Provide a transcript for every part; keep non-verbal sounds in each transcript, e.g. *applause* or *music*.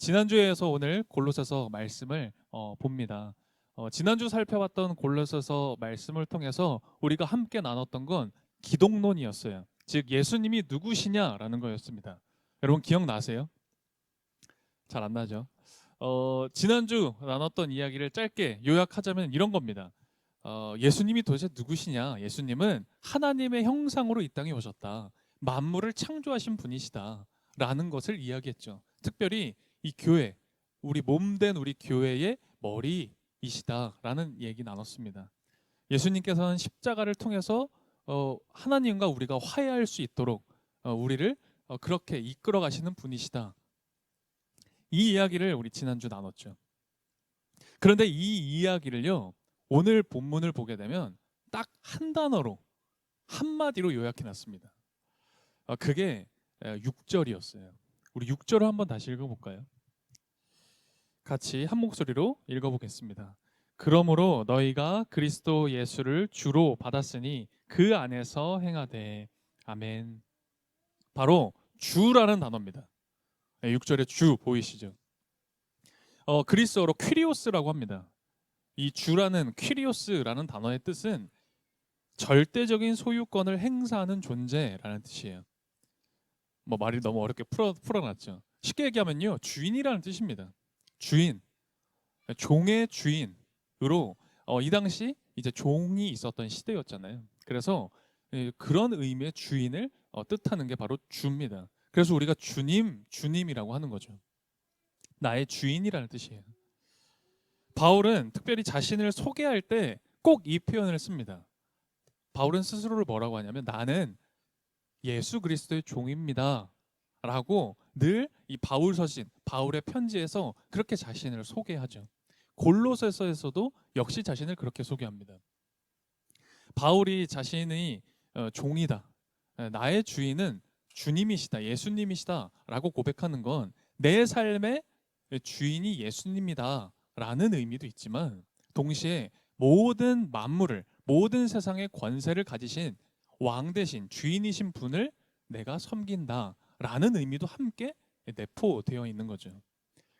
지난주에서 오늘 골로새서 말씀을 어, 봅니다. 어, 지난주 살펴봤던 골로새서 말씀을 통해서 우리가 함께 나눴던 건 기독론이었어요. 즉 예수님이 누구시냐라는 거였습니다. 여러분 기억나세요? 잘 안 나죠? 어, 지난주 나눴던 이야기를 짧게 요약하자면 이런 겁니다. 어, 예수님이 도대체 누구시냐? 예수님은 하나님의 형상으로 이 땅에 오셨다. 만물을 창조하신 분이시다. 라는 것을 이야기했죠. 특별히 이 교회, 우리 몸된 우리 교회의 머리이시다라는 얘기 나눴습니다. 예수님께서는 십자가를 통해서 어, 하나님과 우리가 화해할 수 있도록 어, 우리를 어, 그렇게 이끌어 가시는 분이시다. 이 이야기를 우리 지난주 나눴죠. 그런데 이 이야기를요, 오늘 본문을 보게 되면 딱 한 단어로, 한 마디로 요약해 놨습니다. 어, 그게 6절이었어요. 우리 6절을 한번 다시 읽어볼까요? 같이 한 목소리로 읽어보겠습니다. 그러므로 너희가 그리스도 예수를 주로 받았으니 그 안에서 행하되 아멘. 바로 주라는 단어입니다. 6절에 주 보이시죠? 어, 그리스어로 퀴리오스라고 합니다. 이 주라는 퀴리오스라는 단어의 뜻은 절대적인 소유권을 행사하는 존재라는 뜻이에요. 뭐 말이 너무 어렵게 풀어 풀어놨죠. 쉽게 얘기하면요, 주인이라는 뜻입니다. 주인, 종의 주인으로 어, 이 당시 이제 종이 있었던 시대였잖아요. 그래서 예, 그런 의미의 주인을 어, 뜻하는 게 바로 주입니다. 그래서 우리가 주님, 주님이라고 하는 거죠. 나의 주인이라는 뜻이에요. 바울은 특별히 자신을 소개할 때 꼭 이 표현을 씁니다. 바울은 스스로를 뭐라고 하냐면 나는 예수 그리스도의 종입니다. 라고 늘 이 바울 서신, 바울의 편지에서 그렇게 자신을 소개하죠. 골로새서에서도 역시 자신을 그렇게 소개합니다. 바울이 자신의 어, 종이다. 나의 주인은 주님이시다. 예수님이시다라고 고백하는 건 내 삶의 주인이 예수님이다. 라는 의미도 있지만 동시에 모든 만물을 모든 세상의 권세를 가지신 왕 대신 주인이신 분을 내가 섬긴다라는 의미도 함께 내포되어 있는 거죠.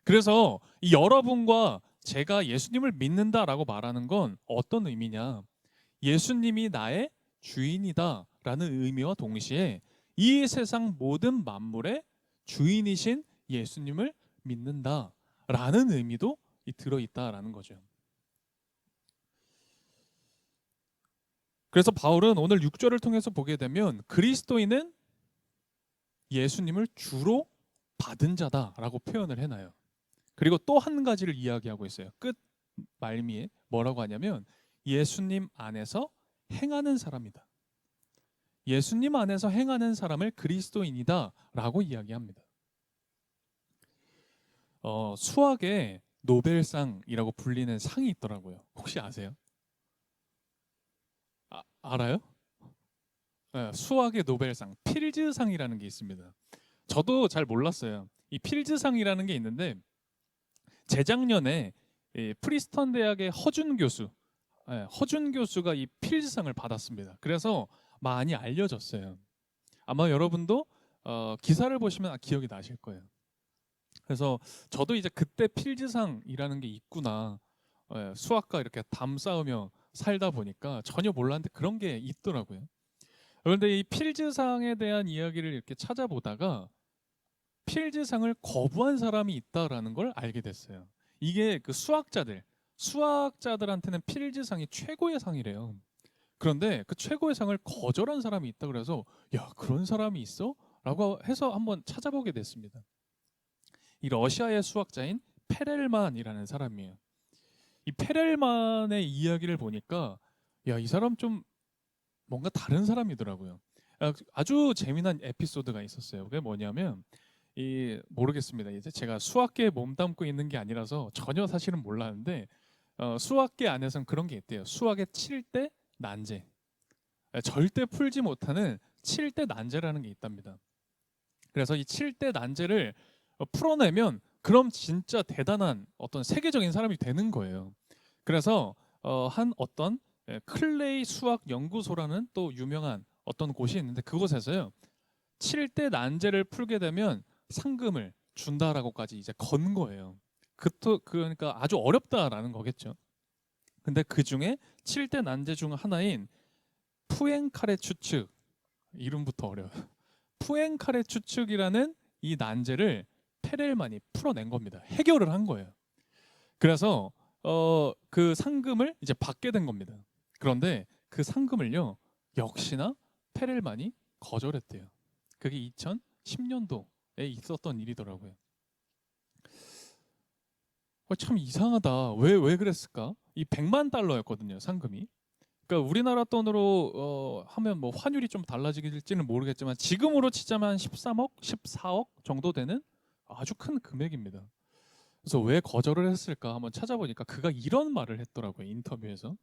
그래서 이 여러분과 제가 예수님을 믿는다라고 말하는 건 어떤 의미냐? 예수님이 나의 주인이다라는 의미와 동시에 이 세상 모든 만물의 주인이신 예수님을 믿는다라는 의미도 들어 있다라는 거죠. 그래서 바울은 오늘 6절을 통해서 보게 되면 그리스도인은 예수님을 주로 받은 자다라고 표현을 해놔요. 그리고 또 한 가지를 이야기하고 있어요. 끝 말미에 뭐라고 하냐면 예수님 안에서 행하는 사람이다. 예수님 안에서 행하는 사람을 그리스도인이다라고 이야기합니다. 어, 수학에 노벨상이라고 불리는 상이 있더라고요. 혹시 아세요? 아, 알아요? 네, 수학의 노벨상 필즈상이라는 게 있습니다. 저도 잘 몰랐어요. 이 필즈상이라는 게 있는데 재작년에 이 프리스턴 대학의 허준 교수, 네, 허준 교수가 이 필즈상을 받았습니다. 그래서 많이 알려졌어요. 아마 여러분도 어, 기사를 보시면 기억이 나실 거예요. 그래서 저도 이제 그때 필즈상이라는 게 있구나. 예, 수학과 이렇게 담 싸우며 살다 보니까 전혀 몰랐는데 그런 게 있더라고요. 그런데 이 필즈상에 대한 이야기를 이렇게 찾아보다가 필즈상을 거부한 사람이 있다라는 걸 알게 됐어요. 이게 그 수학자들, 수학자들한테는 필즈상이 최고의 상이래요. 그런데 그 최고의 상을 거절한 사람이 있다 그래서 야 그런 사람이 있어? 라고 해서 한번 찾아보게 됐습니다. 이 러시아의 수학자인 페렐만이라는 사람이에요. 이 페렐만의 이야기를 보니까 야 이 사람 좀 뭔가 다른 사람이더라고요. 아, 아주 재미난 에피소드가 있었어요. 그게 뭐냐면 이 모르겠습니다. 이제 제가 수학계에 몸담고 있는 게 아니라서 전혀 사실은 몰랐는데 어, 수학계 안에서는 그런 게 있대요. 수학의 7대 난제. 절대 풀지 못하는 7대 난제라는 게 있답니다. 그래서 이 7대 난제를 풀어내면 그럼 진짜 대단한 어떤 세계적인 사람이 되는 거예요. 그래서 어, 한 어떤 예, 클레이 수학 연구소라는 또 유명한 어떤 곳이 있는데 그곳에서요. 7대 난제를 풀게 되면 상금을 준다라고까지 이제 건 거예요. 그또 그러니까 아주 어렵다라는 거겠죠. 근데 그 중에 7대 난제 중 하나인 푸엔카레 추측 이름부터 어려워요. *laughs* 푸엔카레 추측이라는 이 난제를 페렐만이 풀어낸 겁니다. 해결을 한 거예요. 그래서 어, 그 상금을 이제 받게 된 겁니다. 그런데 그 상금을요 역시나 페렐만이 거절했대요. 그게 2010년도에 있었던 일이더라고요. 어, 참 이상하다. 왜 왜 그랬을까? 이 100만 달러였거든요 상금이. 그러니까 우리나라 돈으로 어, 하면 뭐 환율이 좀 달라지길지는 모르겠지만 지금으로 치자면 한 13억, 14억 정도 되는 아주 큰 금액입니다. 그래서 왜 거절을 했을까 한번 찾아보니까 그가 이런 말을 했더라고요 인터뷰에서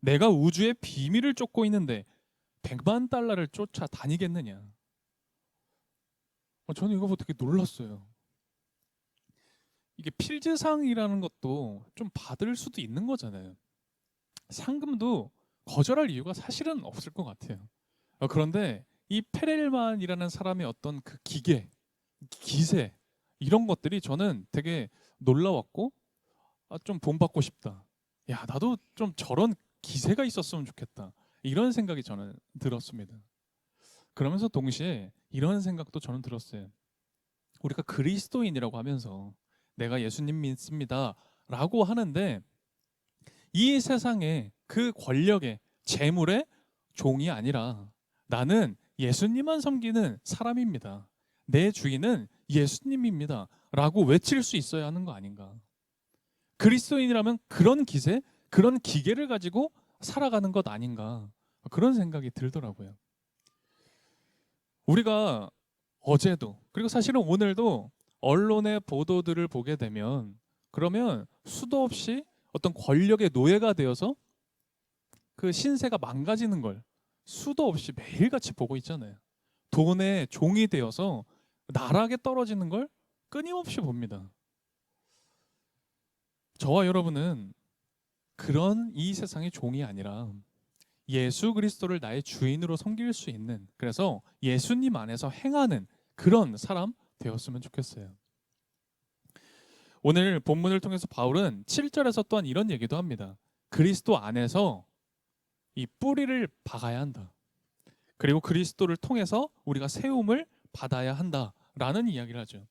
내가 우주의 비밀을 쫓고 있는데 100만 달러를 쫓아 다니겠느냐. 어, 저는 이거 보고 되게 놀랐어요. 이게 필즈상이라는 것도 좀 받을 수도 있는 거잖아요. 상금도 거절할 이유가 사실은 없을 것 같아요. 어, 그런데 이 페렐만이라는 사람의 어떤 그 기계, 기세 이런 것들이 저는 되게 놀라웠고 아, 좀 본받고 싶다. 야 나도 좀 저런 기세가 있었으면 좋겠다. 이런 생각이 저는 들었습니다. 그러면서 동시에 이런 생각도 저는 들었어요. 우리가 그리스도인이라고 하면서 내가 예수님 믿습니다라고 하는데 이 세상에 그 권력의 재물의 종이 아니라 나는 예수님만 섬기는 사람입니다. 내 주인은 예수님입니다. 라고 외칠 수 있어야 하는 거 아닌가. 그리스도인이라면 그런 기세, 그런 기계를 가지고 살아가는 것 아닌가. 그런 생각이 들더라고요. 우리가 어제도, 그리고 사실은 오늘도 언론의 보도들을 보게 되면 그러면 수도 없이 어떤 권력의 노예가 되어서 그 신세가 망가지는 걸 수도 없이 매일같이 보고 있잖아요. 돈의 종이 되어서 나락에 떨어지는 걸 끊임없이 봅니다. 저와 여러분은 그런 이 세상의 종이 아니라 예수 그리스도를 나의 주인으로 섬길 수 있는 그래서 예수님 안에서 행하는 그런 사람 되었으면 좋겠어요. 오늘 본문을 통해서 바울은 7절에서 또한 이런 얘기도 합니다. 그리스도 안에서 이 뿌리를 박아야 한다. 그리고 그리스도를 통해서 우리가 세움을 받아야 한다 라는 이야기를 하죠.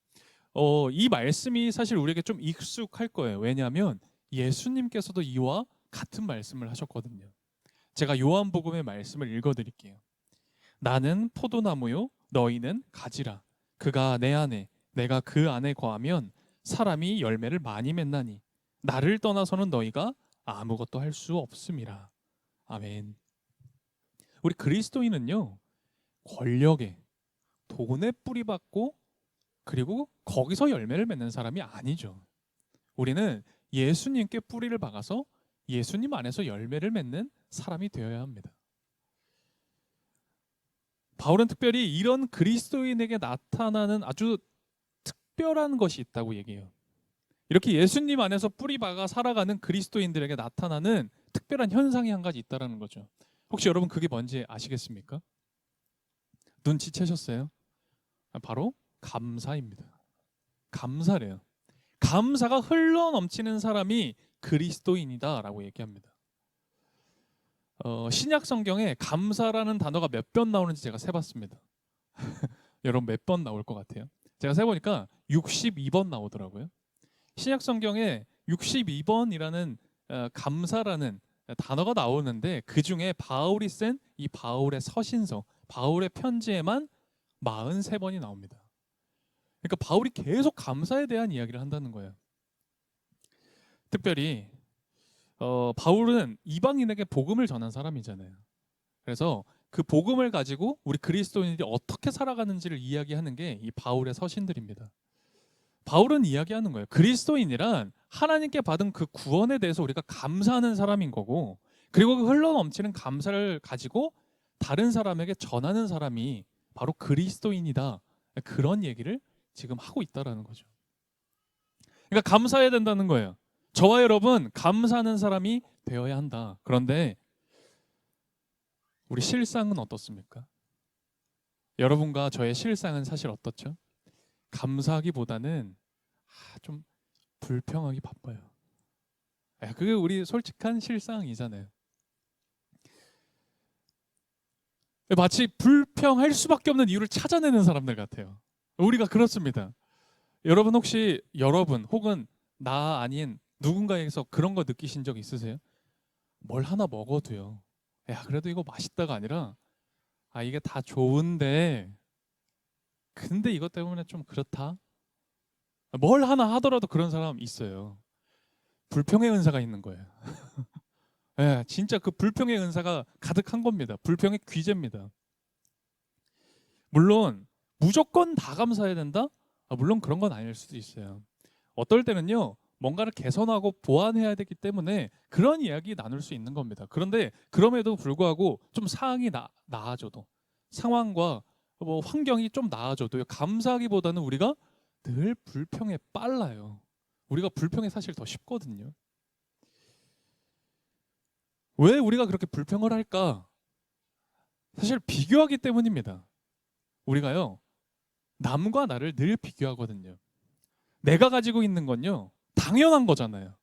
어, 이 말씀이 사실 우리에게 좀 익숙할 거예요. 왜냐하면 예수님께서도 이와 같은 말씀을 하셨거든요. 제가 요한복음의 말씀을 읽어드릴게요. 나는 포도나무요, 너희는 가지라. 그가 내 안에, 내가 그 안에 거하면 사람이 열매를 많이 맺나니 나를 떠나서는 너희가 아무것도 할 수 없음이라. 아멘. 우리 그리스도인은요 권력에 돈에 뿌리박고 그리고 거기서 열매를 맺는 사람이 아니죠. 우리는 예수님께 뿌리를 박아서 예수님 안에서 열매를 맺는 사람이 되어야 합니다. 바울은 특별히 이런 그리스도인에게 나타나는 아주 특별한 것이 있다고 얘기해요. 이렇게 예수님 안에서 뿌리 박아 살아가는 그리스도인들에게 나타나는 특별한 현상이 한 가지 있다라는 거죠. 혹시 여러분 그게 뭔지 아시겠습니까? 눈치채셨어요? 바로 감사입니다. 감사래요. 감사가 흘러 넘치는 사람이 그리스도인이다라고 얘기합니다. 어, 신약 성경에 감사라는 단어가 몇 번 나오는지 제가 세봤습니다. *laughs* 여러분 몇 번 나올 것 같아요? 제가 세보니까 62번 나오더라고요. 신약 성경에 62번이라는 어, 감사라는 단어가 나오는데 그 중에 바울이 쓴 이 바울의 서신서, 바울의 편지에만 43번이 나옵니다. 그러니까 바울이 계속 감사에 대한 이야기를 한다는 거예요. 특별히 어, 바울은 이방인에게 복음을 전한 사람이잖아요. 그래서 그 복음을 가지고 우리 그리스도인들이 어떻게 살아가는지를 이야기하는 게 이 바울의 서신들입니다. 바울은 이야기하는 거예요. 그리스도인이란 하나님께 받은 그 구원에 대해서 우리가 감사하는 사람인 거고, 그리고 그 흘러 넘치는 감사를 가지고 다른 사람에게 전하는 사람이 바로 그리스도인이다. 그런 얘기를 지금 하고 있다라는 거죠. 그러니까 감사해야 된다는 거예요. 저와 여러분 감사하는 사람이 되어야 한다. 그런데 우리 실상은 어떻습니까? 여러분과 저의 실상은 사실 어떻죠? 감사하기보다는 아, 좀 불평하기 바빠요. 야, 그게 우리 솔직한 실상이잖아요. 마치 불평할 수밖에 없는 이유를 찾아내는 사람들 같아요. 우리가 그렇습니다. 여러분 혹시 여러분 혹은 나 아닌 누군가에게서 그런 거 느끼신 적 있으세요? 뭘 하나 먹어도요. 야 그래도 이거 맛있다가 아니라 아 이게 다 좋은데 근데 이것 때문에 좀 그렇다. 뭘 하나 하더라도 그런 사람 있어요. 불평의 은사가 있는 거예요. *laughs* 예, 진짜 그 불평의 은사가 가득한 겁니다. 불평의 귀재입니다. 물론 무조건 다 감사해야 된다? 아, 물론 그런 건 아닐 수도 있어요. 어떨 때는요, 뭔가를 개선하고 보완해야 되기 때문에 그런 이야기 나눌 수 있는 겁니다. 그런데 그럼에도 불구하고 좀 상황이 나, 나아져도 상황과 뭐 환경이 좀 나아져도 감사하기보다는 우리가 늘 불평에 빨라요. 우리가 불평에 사실 더 쉽거든요. 왜 우리가 그렇게 불평을 할까? 사실 비교하기 때문입니다. 우리가요, 남과 나를 늘 비교하거든요. 내가 가지고 있는 건요, 당연한 거잖아요.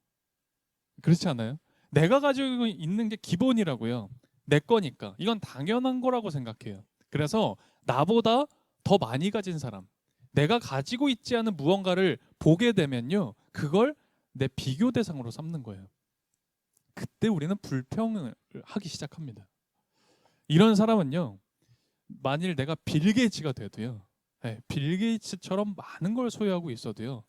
그렇지 않아요? 내가 가지고 있는 게 기본이라고요. 내 거니까. 이건 당연한 거라고 생각해요. 그래서 나보다 더 많이 가진 사람, 내가 가지고 있지 않은 무언가를 보게 되면요, 그걸 내 비교 대상으로 삼는 거예요. 그때 우리는 불평을 하기 시작합니다. 이런 사람은요, 만일 내가 빌 게이츠가 돼도요, 네, 빌 게이츠처럼 많은 걸 소유하고 있어도요,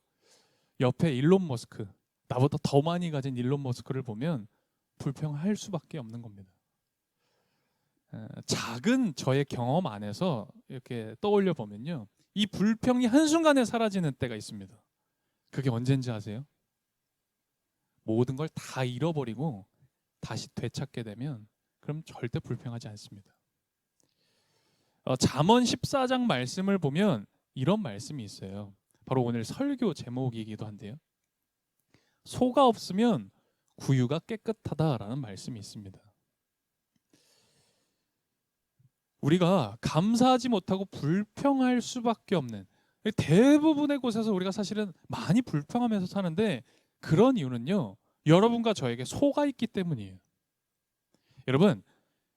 옆에 일론 머스크, 나보다 더 많이 가진 일론 머스크를 보면 불평할 수밖에 없는 겁니다. 에, 작은 저의 경험 안에서 이렇게 떠올려 보면요, 이 불평이 한순간에 사라지는 때가 있습니다. 그게 언젠지 아세요? 모든 걸 다 잃어버리고 다시 되찾게 되면 그럼 절대 불평하지 않습니다. 어, 잠언 14장 말씀을 보면 이런 말씀이 있어요. 바로 오늘 설교 제목이기도 한데요. 소가 없으면 구유가 깨끗하다라는 말씀이 있습니다. 우리가 감사하지 못하고 불평할 수밖에 없는 대부분의 곳에서 우리가 사실은 많이 불평하면서 사는데 그런 이유는요. 여러분과 저에게 소가 있기 때문이에요. 여러분,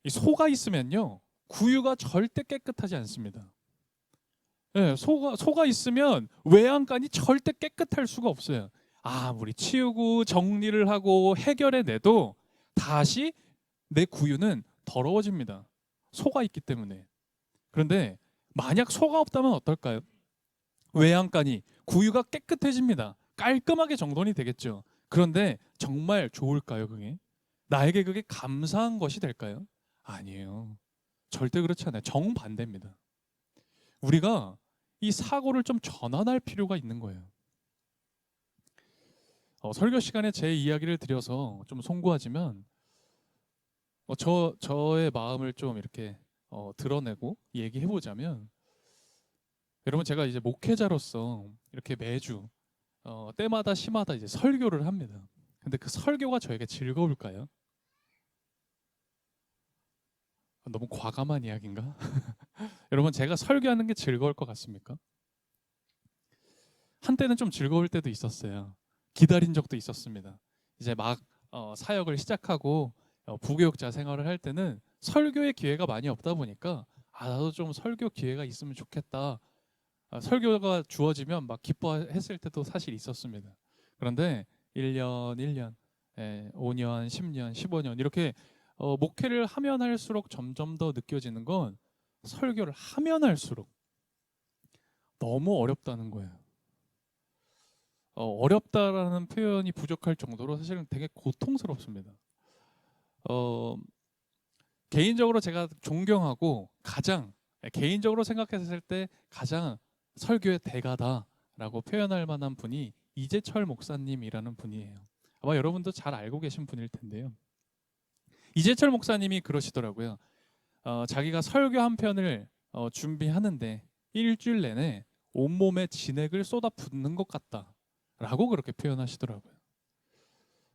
이 소가 있으면요. 구유가 절대 깨끗하지 않습니다. 네, 소가 소가 있으면 외양간이 절대 깨끗할 수가 없어요. 아무리 치우고 정리를 하고 해결해 내도 다시 내 구유는 더러워집니다. 소가 있기 때문에. 그런데 만약 소가 없다면 어떨까요? 외양간이 구유가 깨끗해집니다. 깔끔하게 정돈이 되겠죠. 그런데 정말 좋을까요, 그게? 나에게 그게 감사한 것이 될까요? 아니에요. 절대 그렇지 않아요. 정반대입니다. 우리가 이 사고를 좀 전환할 필요가 있는 거예요. 어, 설교 시간에 제 이야기를 드려서 좀 송구하지만 어, 저 저의 마음을 좀 이렇게 어, 드러내고 얘기해 보자면 여러분 제가 이제 목회자로서 이렇게 매주 어, 때마다 시마다 이제 설교를 합니다. 근데 그 설교가 저에게 즐거울까요? 너무 과감한 이야기인가? *laughs* 여러분 제가 설교하는 게 즐거울 것 같습니까? 한때는 좀 즐거울 때도 있었어요. 기다린 적도 있었습니다. 이제 막 어, 사역을 시작하고 어, 부교육자 생활을 할 때는 설교의 기회가 많이 없다 보니까 아 나도 좀 설교 기회가 있으면 좋겠다. 아, 설교가 주어지면 막 기뻐했을 때도 사실 있었습니다. 그런데 1년, 1년, 예, 5년, 10년, 15년 이렇게 어, 목회를 하면 할수록 점점 더 느껴지는 건 설교를 하면 할수록 너무 어렵다는 거예요. 어, 어렵다라는 표현이 부족할 정도로 사실은 되게 고통스럽습니다. 어, 개인적으로 제가 존경하고 가장 개인적으로 생각했을 때 가장 설교의 대가다라고 표현할 만한 분이 이재철 목사님이라는 분이에요. 아마 여러분도 잘 알고 계신 분일 텐데요. 이재철 목사님이 그러시더라고요. 어, 자기가 설교 한 편을 어, 준비하는데 일주일 내내 온몸에 진액을 쏟아붓는 것 같다라고 그렇게 표현하시더라고요.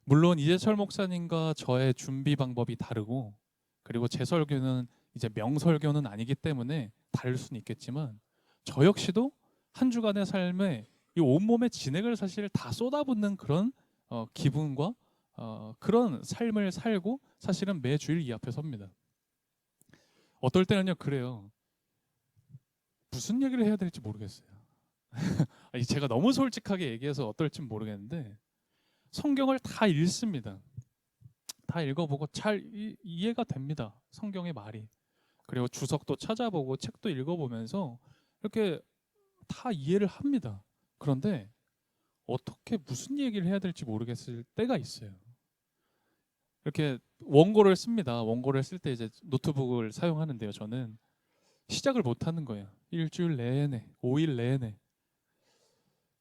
물론 이재철 목사님과 저의 준비 방법이 다르고 그리고 제 설교는 이제 명설교는 아니기 때문에 다를 수는 있겠지만 저 역시도 한 주간의 삶에 이 온몸의 진액을 사실 다 쏟아붓는 그런 어, 기분과 어, 그런 삶을 살고 사실은 매주일 이 앞에 섭니다. 어떨 때는요 그래요. 무슨 얘기를 해야 될지 모르겠어요. *laughs* 제가 너무 솔직하게 얘기해서 어떨지 모르겠는데 성경을 다 읽습니다. 다 읽어보고 잘 이, 이해가 됩니다. 성경의 말이. 그리고 주석도 찾아보고 책도 읽어보면서 이렇게 다 이해를 합니다. 그런데 어떻게 무슨 얘기를 해야 될지 모르겠을 때가 있어요. 이렇게 원고를 씁니다. 원고를 쓸 때 이제 노트북을 사용하는데요. 저는 시작을 못 하는 거예요. 일주일 내내, 5일 내내.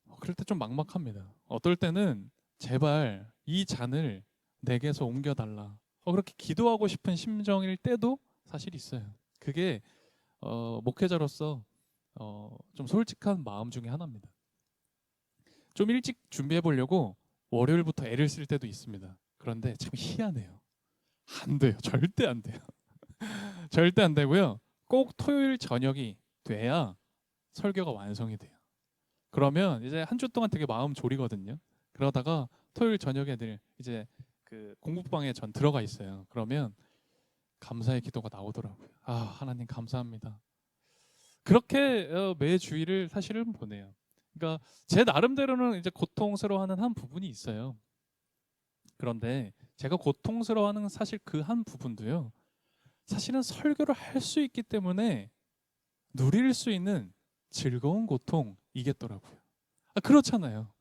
어, 그럴 때 좀 막막합니다. 어떨 때는 제발 이 잔을 내게서 옮겨달라. 어, 그렇게 기도하고 싶은 심정일 때도 사실 있어요. 그게 어, 목회자로서 어, 좀 솔직한 마음 중에 하나입니다. 좀 일찍 준비해 보려고 월요일부터 애를 쓸 때도 있습니다. 그런데 참 희한해요. 안 돼요. *laughs* 절대 안 돼요. *laughs* 절대 안 되고요. 꼭 토요일 저녁이 돼야 설교가 완성이 돼요. 그러면 이제 한 주 동안 되게 마음 졸이거든요. 그러다가 토요일 저녁에 늘 이제 그 공부방에 전 들어가 있어요. 그러면 감사의 기도가 나오더라고요. 아 하나님 감사합니다. 그렇게 어, 매 주일을 사실은 보내요. 그러니까 제 나름대로는 이제 고통스러워하는 한 부분이 있어요. 그런데 제가 고통스러워하는 사실 그 한 부분도요. 사실은 설교를 할 수 있기 때문에 누릴 수 있는 즐거운 고통이겠더라고요. 아, 그렇잖아요.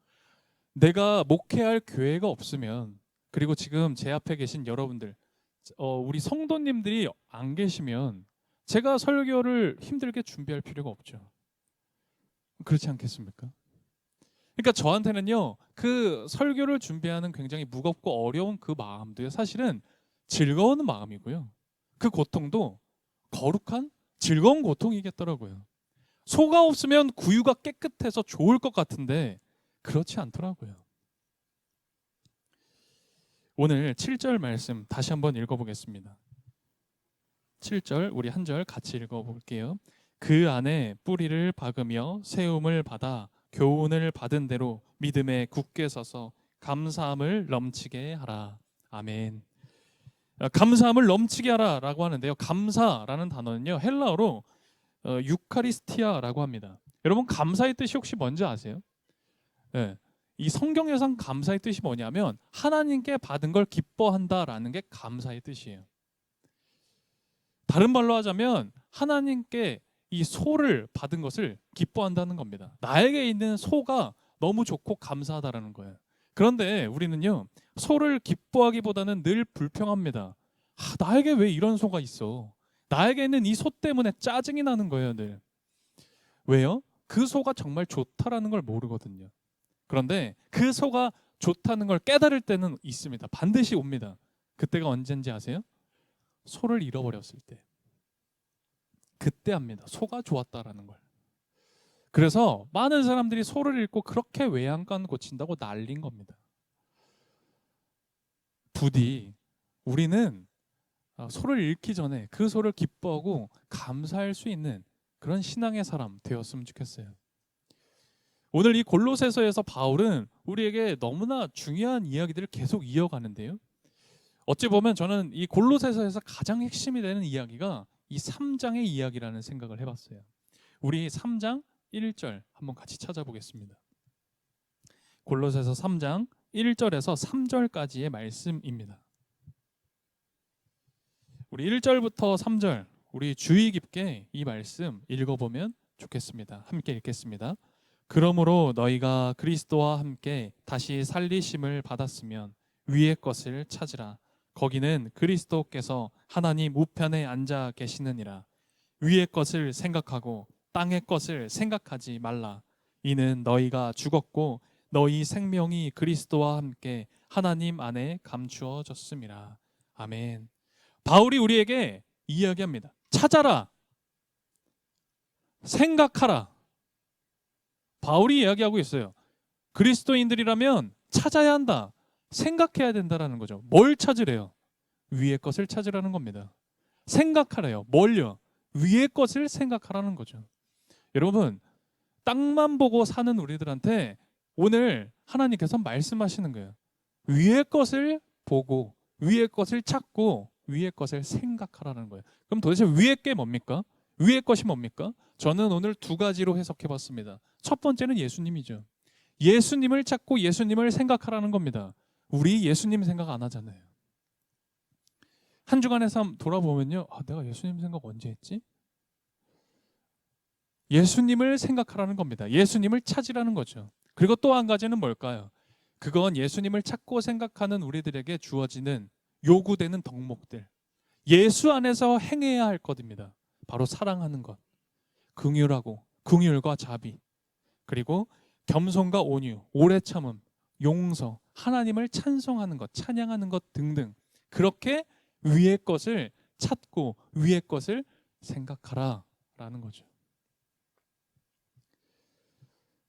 내가 목회할 교회가 없으면 그리고 지금 제 앞에 계신 여러분들, 어, 우리 성도님들이 안 계시면 제가 설교를 힘들게 준비할 필요가 없죠. 그렇지 않겠습니까? 그러니까 저한테는요, 그 설교를 준비하는 굉장히 무겁고 어려운 그 마음도요, 사실은 즐거운 마음이고요. 그 고통도 거룩한 즐거운 고통이겠더라고요. 소가 없으면 구유가 깨끗해서 좋을 것 같은데 그렇지 않더라고요. 오늘 7절 말씀 다시 한번 읽어보겠습니다. 7절 우리 한 절 같이 읽어볼게요. 그 안에 뿌리를 박으며 세움을 받아 교훈을 받은 대로 믿음에 굳게 서서 감사함을 넘치게 하라. 아멘. 어, 감사함을 넘치게 하라라고 하는데요. 감사라는 단어는요 헬라어로 어, 유카리스티아라고 합니다. 여러분 감사의 뜻이 혹시 뭔지 아세요? 네. 이 성경에선 감사의 뜻이 뭐냐면 하나님께 받은 걸 기뻐한다라는 게 감사의 뜻이에요. 다른 말로 하자면 하나님께 이 소를 받은 것을 기뻐한다는 겁니다. 나에게 있는 소가 너무 좋고 감사하다라는 거예요. 그런데 우리는요 소를 기뻐하기보다는 늘 불평합니다. 아, 나에게 왜 이런 소가 있어? 나에게는 이 소 때문에 짜증이 나는 거예요, 늘. 왜요? 그 소가 정말 좋다라는 걸 모르거든요. 그런데 그 소가 좋다는 걸 깨달을 때는 있습니다. 반드시 옵니다. 그때가 언젠지 아세요? 소를 잃어버렸을 때. 그때 합니다. 소가 좋았다라는 걸. 그래서 많은 사람들이 소를 잃고 그렇게 외양간 고친다고 난린 겁니다. 부디 우리는 어, 소를 잃기 전에 그 소를 기뻐하고 감사할 수 있는 그런 신앙의 사람 되었으면 좋겠어요. 오늘 이 골로새서에서 바울은 우리에게 너무나 중요한 이야기들을 계속 이어가는데요. 어찌 보면 저는 이 골로새서에서 가장 핵심이 되는 이야기가 이 3장의 이야기라는 생각을 해봤어요. 우리 3장 1절 한번 같이 찾아보겠습니다. 골로새서 3장 1절에서 3절까지의 말씀입니다. 우리 1절부터 3절 우리 주의 깊게 이 말씀 읽어보면 좋겠습니다. 함께 읽겠습니다. 그러므로 너희가 그리스도와 함께 다시 살리심을 받았으면 위의 것을 찾으라. 거기는 그리스도께서 하나님 우편에 앉아 계시느니라. 위의 것을 생각하고 땅의 것을 생각하지 말라. 이는 너희가 죽었고 너희 생명이 그리스도와 함께 하나님 안에 감추어졌음이라. 아멘. 바울이 우리에게 이야기합니다. 찾아라. 생각하라. 바울이 이야기하고 있어요. 그리스도인들이라면 찾아야 한다. 생각해야 된다라는 거죠. 뭘 찾으래요? 위의 것을 찾으라는 겁니다. 생각하래요. 뭘요? 위의 것을 생각하라는 거죠. 여러분, 땅만 보고 사는 우리들한테 오늘 하나님께서 말씀하시는 거예요. 위의 것을 보고 위의 것을 찾고 위의 것을 생각하라는 거예요. 그럼 도대체 위의 게 뭡니까? 위의 것이 뭡니까? 저는 오늘 두 가지로 해석해 봤습니다. 첫 번째는 예수님이죠. 예수님을 찾고 예수님을 생각하라는 겁니다. 우리 예수님 생각 안 하잖아요. 한 주간의 삶 돌아보면요. 아, 내가 예수님 생각 언제 했지? 예수님을 생각하라는 겁니다. 예수님을 찾으라는 거죠. 그리고 또 한 가지는 뭘까요? 그건 예수님을 찾고 생각하는 우리들에게 주어지는 요구되는 덕목들. 예수 안에서 행해야 할 것입니다. 바로 사랑하는 것. 긍휼하고 긍휼과 자비. 그리고 겸손과 온유, 오래 참음, 용서, 하나님을 찬송하는 것, 찬양하는 것 등등. 그렇게 위의 것을 찾고 위의 것을 생각하라라는 거죠.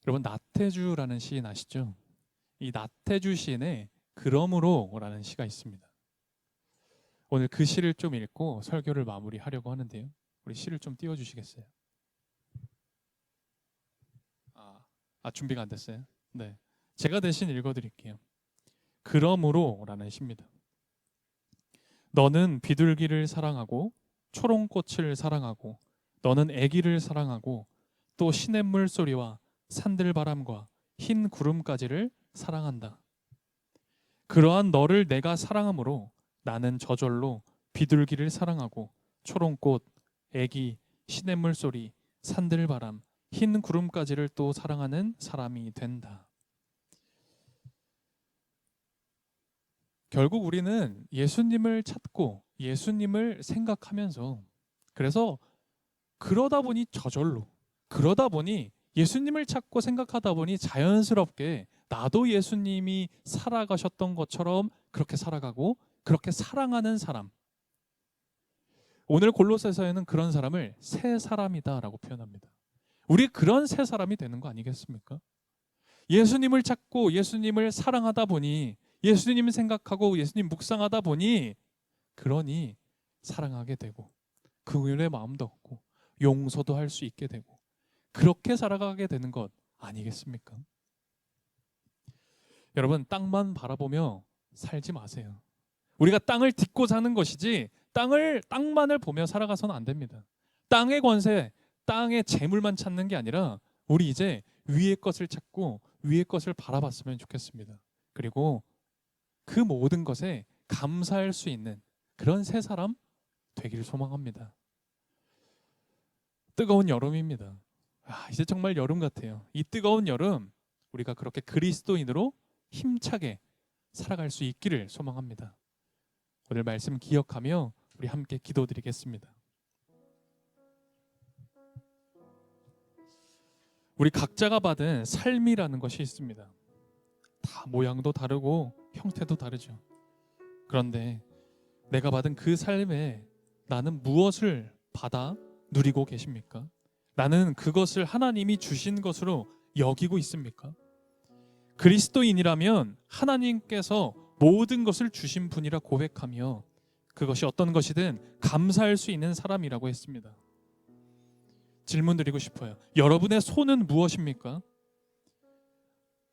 여러분 나태주라는 시인 아시죠? 이 나태주 시인의 그러므로라는 시가 있습니다. 오늘 그 시를 좀 읽고 설교를 마무리하려고 하는데요. 우리 시를 좀 띄워 주시겠어요? 아, 아 준비가 안 됐어요? 네. 제가 대신 읽어 드릴게요. 그러므로라는 시입니다. 너는 비둘기를 사랑하고 초롱꽃을 사랑하고 너는 애기를 사랑하고 또 시냇물 소리와 산들바람과 흰 구름까지를 사랑한다. 그러한 너를 내가 사랑함으로 나는 저절로 비둘기를 사랑하고 초롱꽃, 애기, 시냇물 소리, 산들바람, 흰 구름까지를 또 사랑하는 사람이 된다. 결국 우리는 예수님을 찾고 예수님을 생각하면서 그래서 그러다 보니 저절로 그러다 보니 예수님을 찾고 생각하다 보니 자연스럽게 나도 예수님이 살아가셨던 것처럼 그렇게 살아가고 그렇게 사랑하는 사람. 오늘 골로새서에는 그런 사람을 새 사람이다라고 표현합니다. 우리 그런 새 사람이 되는 거 아니겠습니까? 예수님을 찾고 예수님을 사랑하다 보니 예수님 생각하고 예수님 묵상하다 보니 그러니 사랑하게 되고 긍휼의 마음도 얻고 용서도 할 수 있게 되고 그렇게 살아가게 되는 것 아니겠습니까? 여러분 땅만 바라보며 살지 마세요. 우리가 땅을 딛고 사는 것이지 땅을 땅만을 보며 살아가서는 안 됩니다. 땅의 권세, 땅의 재물만 찾는 게 아니라 우리 이제 위의 것을 찾고 위의 것을 바라봤으면 좋겠습니다. 그리고 그 모든 것에 감사할 수 있는 그런 새 사람 되기를 소망합니다. 뜨거운 여름입니다. 아, 이제 정말 여름 같아요. 이 뜨거운 여름 우리가 그렇게 그리스도인으로 힘차게 살아갈 수 있기를 소망합니다. 오늘 말씀 기억하며 우리 함께 기도드리겠습니다. 우리 각자가 받은 삶이라는 것이 있습니다. 다 모양도 다르고 형태도 다르죠. 그런데 내가 받은 그 삶에 나는 무엇을 받아 누리고 계십니까? 나는 그것을 하나님이 주신 것으로 여기고 있습니까? 그리스도인이라면 하나님께서 모든 것을 주신 분이라 고백하며 그것이 어떤 것이든 감사할 수 있는 사람이라고 했습니다. 질문 드리고 싶어요. 여러분의 소는 무엇입니까?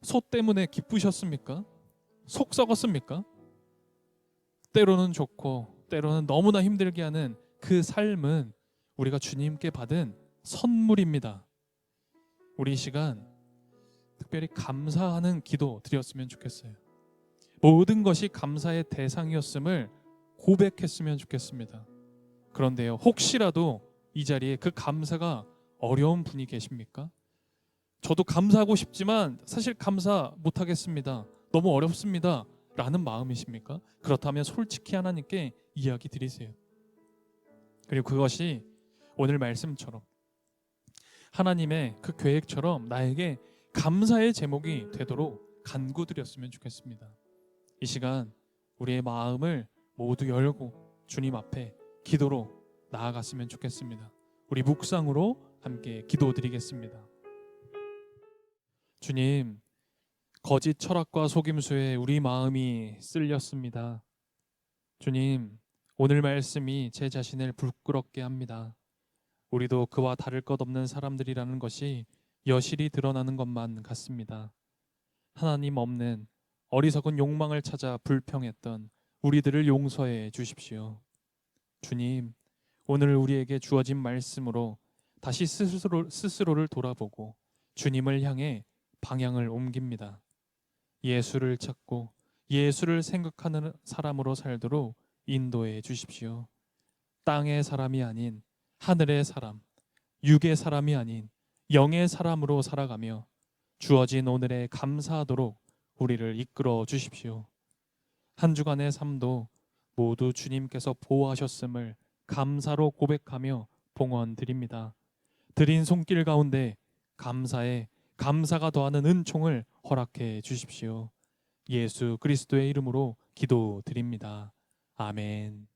소 때문에 기쁘셨습니까? 속 썩었습니까? 때로는 좋고 때로는 너무나 힘들게 하는 그 삶은 우리가 주님께 받은 선물입니다. 우리 이 시간 특별히 감사하는 기도 드렸으면 좋겠어요. 모든 것이 감사의 대상이었음을 고백했으면 좋겠습니다. 그런데요, 혹시라도 이 자리에 그 감사가 어려운 분이 계십니까? 저도 감사하고 싶지만 사실 감사 못 하겠습니다. 너무 어렵습니다. 라는 마음이십니까? 그렇다면 솔직히 하나님께 이야기 드리세요. 그리고 그것이 오늘 말씀처럼 하나님의 그 계획처럼 나에게 감사의 제목이 되도록 간구드렸으면 좋겠습니다. 이 시간 우리의 마음을 모두 열고 주님 앞에 기도로 나아갔으면 좋겠습니다. 우리 묵상으로 함께 기도드리겠습니다. 주님, 거짓 철학과 속임수에 우리 마음이 쓸렸습니다. 주님, 오늘 말씀이 제 자신을 부끄럽게 합니다. 우리도 그와 다를 것 없는 사람들이라는 것이 여실히 드러나는 것만 같습니다. 하나님 없는 어리석은 욕망을 찾아 불평했던 우리들을 용서해 주십시오. 주님, 오늘 우리에게 주어진 말씀으로 다시 스스로, 스스로를 돌아보고 주님을 향해 방향을 옮깁니다. 예수를 찾고 예수를 생각하는 사람으로 살도록 인도해 주십시오. 땅의 사람이 아닌 하늘의 사람, 육의 사람이 아닌 영의 사람으로 살아가며 주어진 오늘에 감사하도록 우리를 이끌어 주십시오. 한 주간의 삶도 모두 주님께서 보호하셨음을 감사로 고백하며 봉헌 드립니다. 드린 손길 가운데 감사에 감사가 더하는 은총을 허락해 주십시오. 예수 그리스도의 이름으로 기도드립니다. 아멘.